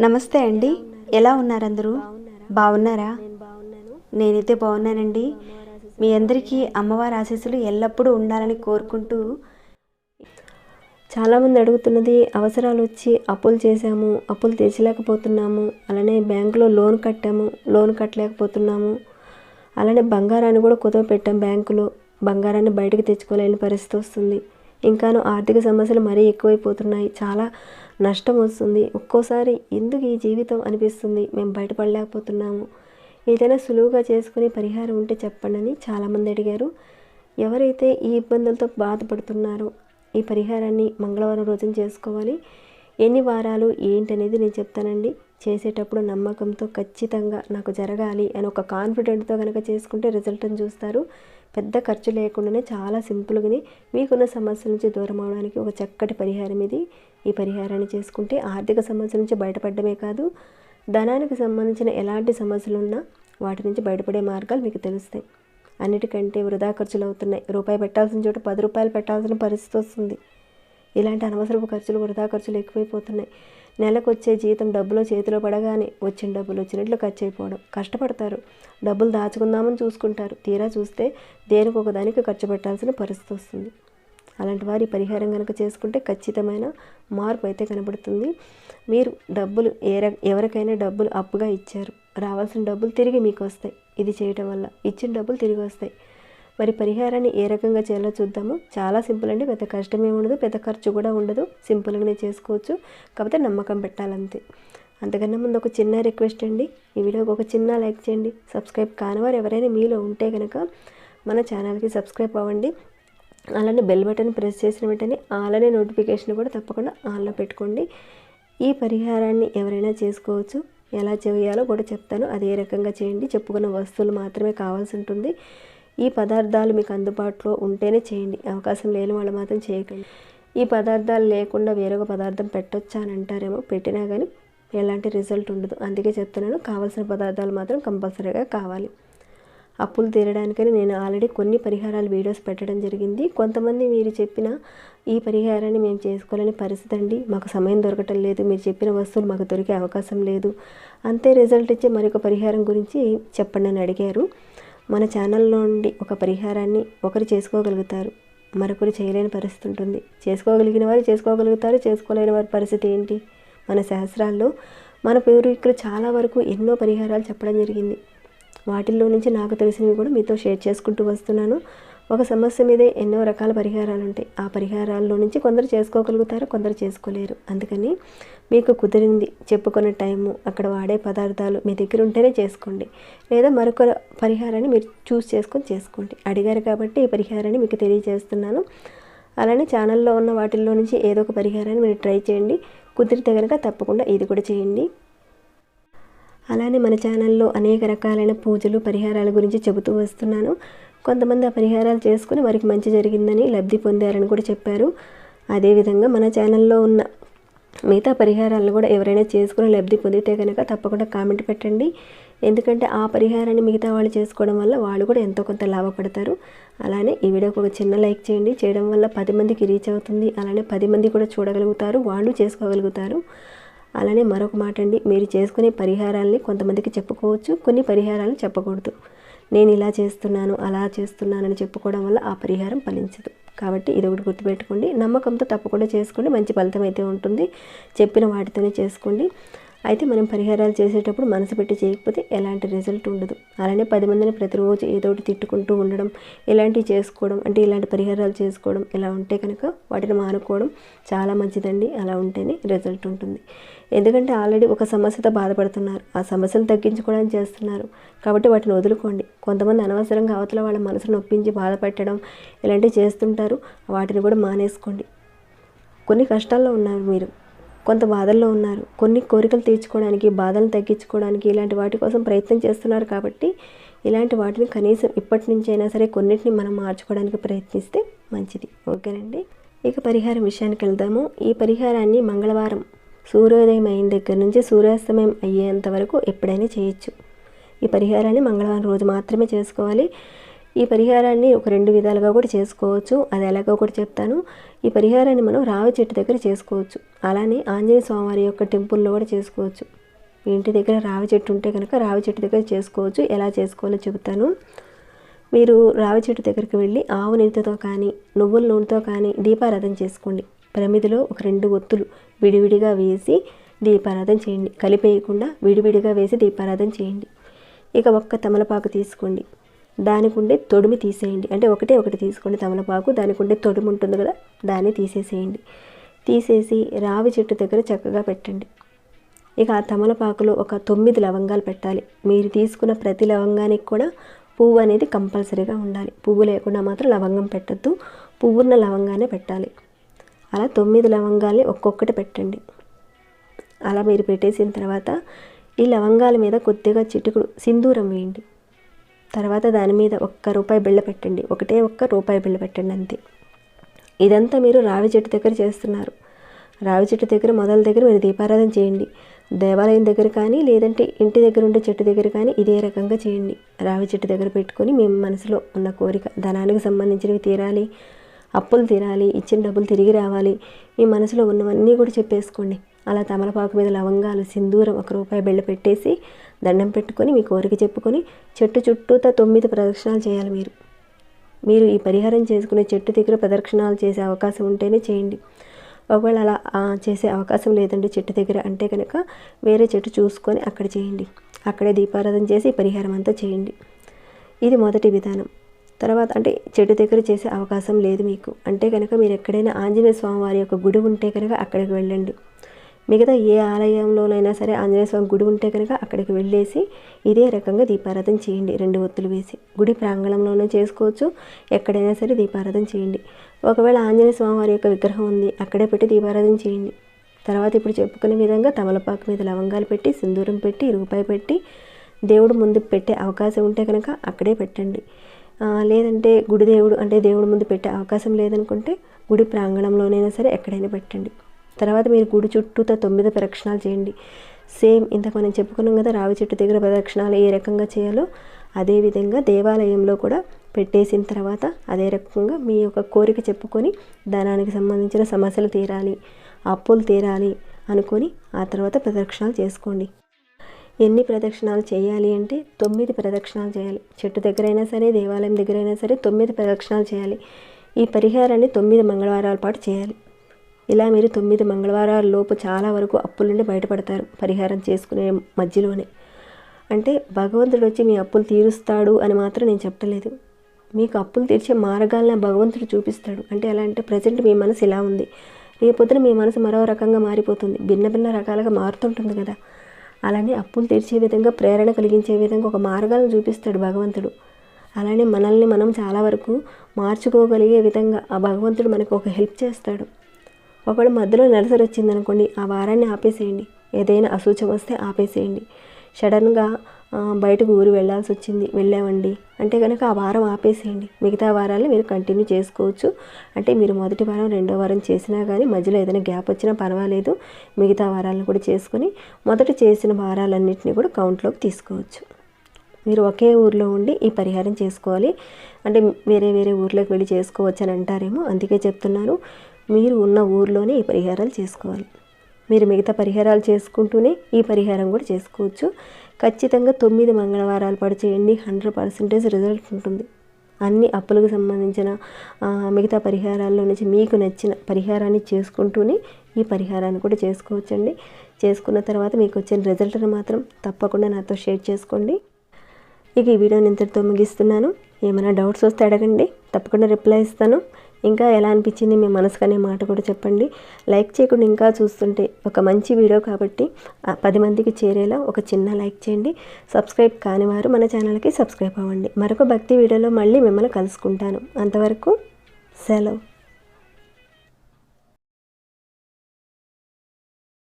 నమస్తే అండి. ఎలా ఉన్నారు? అందరూ బాగున్నారా? నేనైతే బాగున్నానండి. మీ అందరికీ అమ్మవారి ఆశీస్సులు ఎల్లప్పుడూ ఉండాలని కోరుకుంటూ చాలామంది అడుగుతున్నది అవసరాలు వచ్చి అప్పులు చేశాము అప్పులు తీర్చలేకపోతున్నాము అలానే బ్యాంకులో లోన్ కట్టాము లోన్ కట్టలేకపోతున్నాము. అలానే బంగారాన్ని కూడా కుదవ పెట్టాం బ్యాంకులో. బంగారాన్ని బయటకు తెచ్చుకోలేని పరిస్థితి వస్తుంది. ఇంకాను ఆర్థిక సమస్యలు మరీ ఎక్కువైపోతున్నాయి. చాలా నష్టం వస్తుంది. ఒక్కోసారి ఎందుకు ఈ జీవితం అనిపిస్తుంది? మేము బయటపడలేకపోతున్నాము. ఏదైనా సులువుగా చేసుకునే పరిహారం ఉంటే చెప్పండి అని చాలామంది అడిగారు. ఎవరైతే ఈ ఇబ్బందులతో బాధపడుతున్నారో ఈ పరిహారాన్ని మంగళవారం రోజున చేసుకోవాలి. ఎన్ని వారాలు ఏంటనేది నేను చెప్తానండి. చేసేటప్పుడు నమ్మకంతో ఖచ్చితంగా నాకు జరగాలి అని ఒక కాన్ఫిడెంట్తో కనుక చేసుకుంటే రిజల్ట్ని చూస్తారు. పెద్ద ఖర్చు లేకుండానే చాలా సింపుల్గానే మీకున్న సమస్యల నుంచి దూరం అవడానికి ఒక చక్కటి పరిహారం ఇది. ఈ పరిహారాన్ని చేసుకుంటే ఆర్థిక సమస్యల నుంచి బయటపడమే కాదు ధనానికి సంబంధించిన ఎలాంటి సమస్యలు ఉన్నా వాటి నుంచి బయటపడే మార్గాలు మీకు తెలుస్తాయి. అన్నిటికంటే వృధా ఖర్చులు అవుతున్నాయి. రూపాయి పెట్టాల్సిన చోట పది రూపాయలు పెట్టాల్సిన పరిస్థితి వస్తుంది. ఇలాంటి అనవసరపు ఖర్చులు వృధా ఖర్చులు ఎక్కువైపోతున్నాయి. నెలకు వచ్చే జీతం డబ్బులో చేతిలో పడగానే వచ్చిన డబ్బులు వచ్చినట్లు ఖర్చు అయిపోవడం కష్టపడతారు. డబ్బులు దాచుకుందామని చూసుకుంటారు. తీరా చూస్తే దేనికి ఒకదానికి ఖర్చు పెట్టాల్సిన పరిస్థితి వస్తుంది. అలాంటి వారి పరిహారం కనుక చేసుకుంటే ఖచ్చితమైన మార్పు అయితే కనబడుతుంది. మీరు డబ్బులు ఏ ఎవరికైనా డబ్బులు అప్పుగా ఇచ్చారు. రావాల్సిన డబ్బులు తిరిగి మీకు వస్తాయి. ఇది చేయటం వల్ల ఇచ్చిన డబ్బులు తిరిగి వస్తాయి. మరి పరిహారాన్ని ఏ రకంగా చేయాలో చూద్దాము. చాలా సింపుల్ అండి పెద్ద కష్టం ఉండదు పెద్ద ఖర్చు కూడా ఉండదు. సింపుల్గానే చేసుకోవచ్చు. కాకపోతే నమ్మకం పెట్టాలంతే. అంతకన్నా ముందు ఒక చిన్న రిక్వెస్ట్ అండి. ఈ వీడియోకి ఒక చిన్న లైక్ చేయండి. సబ్స్క్రైబ్ కానివారు ఎవరైనా మీలో ఉంటే కనుక మన ఛానల్కి సబ్స్క్రైబ్ అవ్వండి. అలానే బెల్ బటన్ ప్రెస్ చేసిన వెంటనే అలానే నోటిఫికేషన్ కూడా తప్పకుండా ఆన్లో పెట్టుకోండి. ఈ పరిహారాన్ని ఎవరైనా చేసుకోవచ్చు. ఎలా చేయాలో కూడా చెప్తాను. అది ఏ రకంగా చేయండి. చెప్పుకున్న వస్తువులు మాత్రమే కావాల్సి ఉంటుంది. ఈ పదార్థాలు మీకు అందుబాటులో ఉంటేనే చేయండి. అవకాశం లేని వాళ్ళు మాత్రం చేయకండి. ఈ పదార్థాలు లేకుండా వేరొక పదార్థం పెట్టొచ్చా అని అంటారేమో పెట్టినా కానీ ఎలాంటి రిజల్ట్ ఉండదు. అందుకే చెప్తున్నాను కావాల్సిన పదార్థాలు మాత్రం కంపల్సరీగా కావాలి. అప్పులు తీరడానికని నేను ఆల్రెడీ కొన్ని పరిహారాలు వీడియోస్ పెట్టడం జరిగింది. కొంతమంది మీరు చెప్పిన ఈ పరిహారాన్ని మేము చేసుకోలేని పరిస్థితి అండి. మాకు సమయం దొరకటం లేదు. మీరు చెప్పిన వస్తువులు మాకు దొరికే అవకాశం లేదు. అంతే రిజల్ట్ ఇచ్చే మరొక పరిహారం గురించి చెప్పండి అని అడిగారు. మన ఛానల్లో నుండి ఒక పరిహారాన్ని ఒకరు చేసుకోగలుగుతారు. మరొకరు చేయలేని పరిస్థితి ఉంటుంది. చేసుకోగలిగిన వారు చేసుకోగలుగుతారు. చేసుకోలేని వారి పరిస్థితి ఏంటి? మన శాస్త్రాల్లో మన పూర్వీకులు చాలా వరకు ఎన్నో పరిహారాలు చెప్పడం జరిగింది. వాటిల్లో నుంచి నాకు తెలిసినవి కూడా మీతో షేర్ చేసుకుంటూ వస్తున్నాను. ఒక సమస్య మీదే ఎన్నో రకాల పరిహారాలు ఉంటాయి ఆ పరిహారాల్లో నుంచి కొందరు చేసుకోగలుగుతారు కొందరు చేసుకోలేరు. అందుకని మీకు కుదిరింది చెప్పుకున్న టైము అక్కడ వాడే పదార్థాలు మీ దగ్గర ఉంటేనే చేసుకోండి. లేదా మరొక పరిహారాన్ని మీరు చూస్ చేసుకొని చేసుకోండి. అడిగారు కాబట్టి ఈ పరిహారాన్ని మీకు తెలియజేస్తున్నాను. అలానే ఛానల్లో ఉన్న వాటిల్లో నుంచి ఏదో ఒక పరిహారాన్ని మీరు ట్రై చేయండి. కుదిరితే కనుక తప్పకుండా ఇది కూడా చేయండి. అలానే మన ఛానల్లో అనేక రకాలైన పూజలు పరిహారాల గురించి చెబుతూ వస్తున్నాను. కొంతమంది ఆ పరిహారాలు చేసుకుని వారికి మంచి జరిగిందని లబ్ధి పొందారని కూడా చెప్పారు. అదేవిధంగా మన ఛానల్లో ఉన్న మిగతా పరిహారాలను కూడా ఎవరైనా చేసుకుని లబ్ధి పొందితే కనుక తప్పకుండా కామెంట్ పెట్టండి. ఎందుకంటే ఆ పరిహారాన్ని మిగతా వాళ్ళు చేసుకోవడం వల్ల వాళ్ళు కూడా ఎంతో కొంత లాభపడతారు. అలానే ఈ వీడియోకి ఒక చిన్న లైక్ చేయండి. చేయడం వల్ల పది మందికి రీచ్ అవుతుంది. అలానే పది మంది కూడా చూడగలుగుతారు. వాళ్ళు చేసుకోగలుగుతారు. అలానే మరొక మాట అండి. మీరు చేసుకునే పరిహారాల్ని కొంతమందికి చెప్పుకోవచ్చు. కొన్ని పరిహారాలు చెప్పకూడదు. నేను ఇలా చేస్తున్నాను అలా చేస్తున్నానని చెప్పుకోవడం వల్ల ఆ పరిహారం ఫలించదు. కాబట్టి ఇది ఒకటి గుర్తుపెట్టుకోండి. నమ్మకంతో తప్పకుండా చేసుకోండి. మంచి ఫలితం అయితే ఉంటుంది. చెప్పిన వాటితోనే చేసుకోండి. అయితే మనం పరిహారాలు చేసేటప్పుడు మనసు పెట్టి చేయకపోతే ఎలాంటి రిజల్ట్ ఉండదు. అలానే పది మందిని ప్రతిరోజు ఏదో ఒకటి తిట్టుకుంటూ ఉండడం ఇలాంటివి చేసుకోవడం అంటే ఇలాంటి పరిహారాలు చేసుకోవడం ఇలా ఉంటే కనుక వాటిని మానుకోవడం చాలా మంచిదండి. అలా ఉంటేనే రిజల్ట్ ఉంటుంది. ఎందుకంటే ఆల్రెడీ ఒక సమస్యతో బాధపడుతున్నారు. ఆ సమస్యను తగ్గించుకోవడానికి చేస్తున్నారు. కాబట్టి వాటిని వదులుకోండి. కొంతమంది అనవసరంగా అవతల వాళ్ళ మనసును నొప్పించి బాధపెట్టడం ఇలాంటివి చేస్తుంటారు. వాటిని కూడా మానేసుకోండి. కొన్ని కష్టాల్లో ఉన్నారు మీరు. కొంత బాధల్లో ఉన్నారు. కొన్ని కోరికలు తీర్చుకోవడానికి బాధలను తగ్గించుకోవడానికి ఇలాంటి వాటి కోసం ప్రయత్నం చేస్తున్నారు కాబట్టి ఇలాంటి వాటిని కనీసం ఇప్పటి నుంచైనా అయినా సరే కొన్నిటిని మనం మార్చుకోవడానికి ప్రయత్నిస్తే మంచిది. ఓకేనండి? ఇక పరిహారం విషయానికి వెళ్దాము. ఈ పరిహారాన్ని మంగళవారం సూర్యోదయం అయిన దగ్గర నుంచి సూర్యాస్తమయం అయ్యేంత వరకు ఎప్పుడైనా చేయొచ్చు. ఈ పరిహారాన్ని మంగళవారం రోజు మాత్రమే చేసుకోవాలి. ఈ పరిహారాన్ని ఒక రెండు విధాలుగా కూడా చేసుకోవచ్చు. అది ఎలాగో కూడా చెప్తాను. ఈ పరిహారాన్ని మనం రావి చెట్టు దగ్గర చేసుకోవచ్చు. అలానే ఆంజనేయ స్వామివారి యొక్క టెంపుల్లో కూడా చేసుకోవచ్చు. మీ ఇంటి దగ్గర రావి చెట్టు ఉంటే కనుక రావి చెట్టు దగ్గర చేసుకోవచ్చు. ఎలా చేసుకోవాలో చెబుతాను. మీరు రావి చెట్టు దగ్గరికి వెళ్ళి ఆవు నీటితో కానీ నువ్వుల నూనెతో కానీ దీపారాధన చేసుకోండి. ప్రమిదిలో ఒక రెండు ఒత్తులు విడివిడిగా వేసి దీపారాధన చేయండి. కలిపేయకుండా విడివిడిగా వేసి దీపారాధన చేయండి. ఇక ఒక్క తమలపాకు తీసుకోండి. దానికి ఉండే తొడిమి తీసేయండి. అంటే ఒకటే ఒకటి తీసుకోండి తమలపాకు. దానికి ఉండే తొడిమి ఉంటుంది కదా దాన్ని తీసేసేయండి. తీసేసి రావి చెట్టు దగ్గర చక్కగా పెట్టండి. ఇక ఆ తమలపాకులో ఒక తొమ్మిది లవంగాలు పెట్టాలి. మీరు తీసుకున్న ప్రతి లవంగానికి కూడా పువ్వు అనేది కంపల్సరీగా ఉండాలి. పువ్వు లేకుండా మాత్రం లవంగం పెట్టద్దు. పువ్వున్న లవంగానే పెట్టాలి. అలా తొమ్మిది లవంగాల్ని ఒక్కొక్కటి పెట్టండి. అలా మీరు పెట్టేసిన తర్వాత ఈ లవంగాల మీద కొద్దిగా చిటుకుడు సింధూరం వేయండి. తర్వాత దాని మీద ఒక్క రూపాయి బిళ్ళ పెట్టండి. ఒకటే ఒక్క రూపాయి బిళ్ళ పెట్టండి అంతే. ఇదంతా మీరు రావి చెట్టు దగ్గర చేస్తున్నారు. రావి చెట్టు దగ్గర మొదల దగ్గర మీరు దీపారాధన చేయండి. దేవాలయం దగ్గర కానీ లేదంటే ఇంటి దగ్గర ఉండే చెట్టు దగ్గర కానీ ఇదే రకంగా చేయండి. రావి చెట్టు దగ్గర పెట్టుకొని మీ మనసులో ఉన్న కోరిక ధనానికి సంబంధించినవి తీరాలి అప్పులు తీరాలి ఇచ్చిన డబ్బులు తిరిగి రావాలి. మీ మనసులో ఉన్నవన్నీ కూడా చెప్పేసుకోండి. అలా తమలపాకు మీద లవంగాలు సింధూరం ఒక రూపాయి బిళ్ళ పెట్టేసి దండం పెట్టుకొని మీ కోరిక చెప్పుకొని చెట్టు చుట్టూతా తొమ్మిది ప్రదక్షిణాలు చేయాలి మీరు. మీరు ఈ పరిహారం చేసుకునే చెట్టు దగ్గర ప్రదక్షిణాలు చేసే అవకాశం ఉంటేనే చేయండి. ఒకవేళ అలా చేసే అవకాశం లేదండి చెట్టు దగ్గర అంటే కనుక వేరే చెట్టు చూసుకొని అక్కడ చేయండి. అక్కడే దీపారాధన చేసి పరిహారం అంతా చేయండి. ఇది మొదటి విధానం. తర్వాత అంటే చెట్టు దగ్గర చేసే అవకాశం లేదు మీకు. అంటే కనుక మీరు ఎక్కడైనా ఆంజనేయ స్వామివారి యొక్క గుడి ఉంటే కనుక అక్కడికి వెళ్ళండి. మిగతా ఏ ఆలయంలోనైనా సరే ఆంజనేయ స్వామి గుడి ఉంటే కనుక అక్కడికి వెళ్ళేసి ఇదే రకంగా దీపారాధన చేయండి. రెండు ఒత్తులు వేసి గుడి ప్రాంగణంలోనే చేసుకోవచ్చు. ఎక్కడైనా సరే దీపారాధన చేయండి. ఒకవేళ ఆంజనేయ స్వామి వారి యొక్క విగ్రహం ఉంది అక్కడే పెట్టి దీపారాధన చేయండి. తర్వాత ఇప్పుడు చెప్పుకునే విధంగా తమలపాకు మీద లవంగాలు పెట్టి సింధూరం పెట్టి రూపాయి పెట్టి దేవుడు ముందు పెట్టే అవకాశం ఉంటే కనుక అక్కడే పెట్టండి. లేదంటే గుడి దేవుడు అంటే దేవుడు ముందు పెట్టే అవకాశం లేదనుకుంటే గుడి ప్రాంగణంలోనైనా సరే ఎక్కడైనా పెట్టండి. తర్వాత మీరు గుడి చుట్టూతో తొమ్మిది ప్రదక్షిణాలు చేయండి. సేమ్ ఇంతకు మనం చెప్పుకున్నాం కదా రావి చెట్టు దగ్గర ప్రదక్షిణాలు ఏ రకంగా చేయాలో అదే విధంగా దేవాలయంలో కూడా పెట్టేసిన తర్వాత అదే రకంగా మీ యొక్క కోరిక చెప్పుకొని ధనానికి సంబంధించిన సమస్యలు తీరాలి అప్పులు తీరాలి అనుకొని ఆ తర్వాత ప్రదక్షిణాలు చేసుకోండి. ఎన్ని ప్రదక్షిణాలు చేయాలి అంటే తొమ్మిది ప్రదక్షిణాలు చేయాలి. చెట్టు దగ్గరైనా సరే దేవాలయం దగ్గరైనా సరే తొమ్మిది ప్రదక్షిణాలు చేయాలి. ఈ పరిహారాన్ని తొమ్మిది మంగళవారాల పాటు చేయాలి. ఇలా మీరు తొమ్మిది మంగళవారాల లోపు చాలా వరకు అప్పుల నుండి బయటపడతారు పరిహారం చేసుకునే మధ్యలోనే. అంటే భగవంతుడు వచ్చి మీ అప్పులు తీరుస్తాడు అని మాత్రం నేను చెప్పలేదు. మీకు అప్పులు తీర్చే మార్గాలను భగవంతుడు చూపిస్తాడు. అంటే ఎలా అంటే ప్రజెంట్ మీ మనసు ఇలా ఉంది. రేపొద్దున మీ మనసు మరో రకంగా మారిపోతుంది. భిన్న భిన్న రకాలుగా మారుతుంటుంది కదా. అలానే అప్పులు తీర్చే విధంగా ప్రేరణ కలిగించే విధంగా ఒక మార్గాలను చూపిస్తాడు భగవంతుడు. అలానే మనల్ని మనం చాలా వరకు మార్చుకోగలిగే విధంగా ఆ భగవంతుడు మనకు ఒక హెల్ప్ చేస్తాడు. ఒకవేళ మధ్యలో నెలసరి వచ్చింది అనుకోండి ఆ వారాన్ని ఆపేసేయండి. ఏదైనా అసూచం వస్తే ఆపేసేయండి. సడన్గా బయటకు ఊరు వెళ్ళాల్సి వచ్చింది వెళ్ళామండి. అంటే కనుక ఆ వారం ఆపేసేయండి. మిగతా వారాలు మీరు కంటిన్యూ చేసుకోవచ్చు. అంటే మీరు మొదటి వారం రెండో వారం చేసినా కానీ మధ్యలో ఏదైనా గ్యాప్ వచ్చినా పర్వాలేదు. మిగతా వారాలను కూడా చేసుకొని మొదట చేసిన వారాలన్నింటినీ కూడా కౌంట్లోకి తీసుకోవచ్చు. మీరు ఒకే ఊర్లో ఉండి ఈ పరిహారం చేసుకోవాలి. అంటే వేరే వేరే ఊర్లోకి వెళ్ళి చేసుకోవచ్చు అని అంటారేమో అందుకే చెప్తున్నారు. మీరు ఉన్న ఊర్లోనే ఈ పరిహారాలు చేసుకోవాలి. మీరు మిగతా పరిహారాలు చేసుకుంటూనే ఈ పరిహారం కూడా చేసుకోవచ్చు. ఖచ్చితంగా తొమ్మిది మంగళవారాలు పాటు చేయండి. హండ్రెడ్ పర్సెంటేజ్ రిజల్ట్ ఉంటుంది. అన్ని అప్పులకు సంబంధించిన మిగతా పరిహారాల్లో నుంచి మీకు నచ్చిన పరిహారాన్ని చేసుకుంటూనే ఈ పరిహారాన్ని కూడా చేసుకోవచ్చండి. చేసుకున్న తర్వాత మీకు వచ్చిన రిజల్ట్ని మాత్రం తప్పకుండా నాతో షేర్ చేసుకోండి. ఇక ఈ వీడియోని ఇంతటితో ముగిస్తున్నాను. ఏమైనా డౌట్స్ వస్తే అడగండి. తప్పకుండా రిప్లై ఇస్తాను. ఇంకా ఎలా అనిపించింది మీ మనసుకు అనే మాట కూడా చెప్పండి. లైక్ చేయకుండా ఇంకా చూస్తుంటే ఒక మంచి వీడియో కాబట్టి పది మందికి చేరేలా ఒక చిన్న లైక్ చేయండి. సబ్స్క్రైబ్ కాని వారు మన ఛానల్కి సబ్స్క్రైబ్ అవ్వండి. మరొక భక్తి వీడియోలో మళ్ళీ మిమ్మల్ని కలుసుకుంటాను. అంతవరకు సెలవు.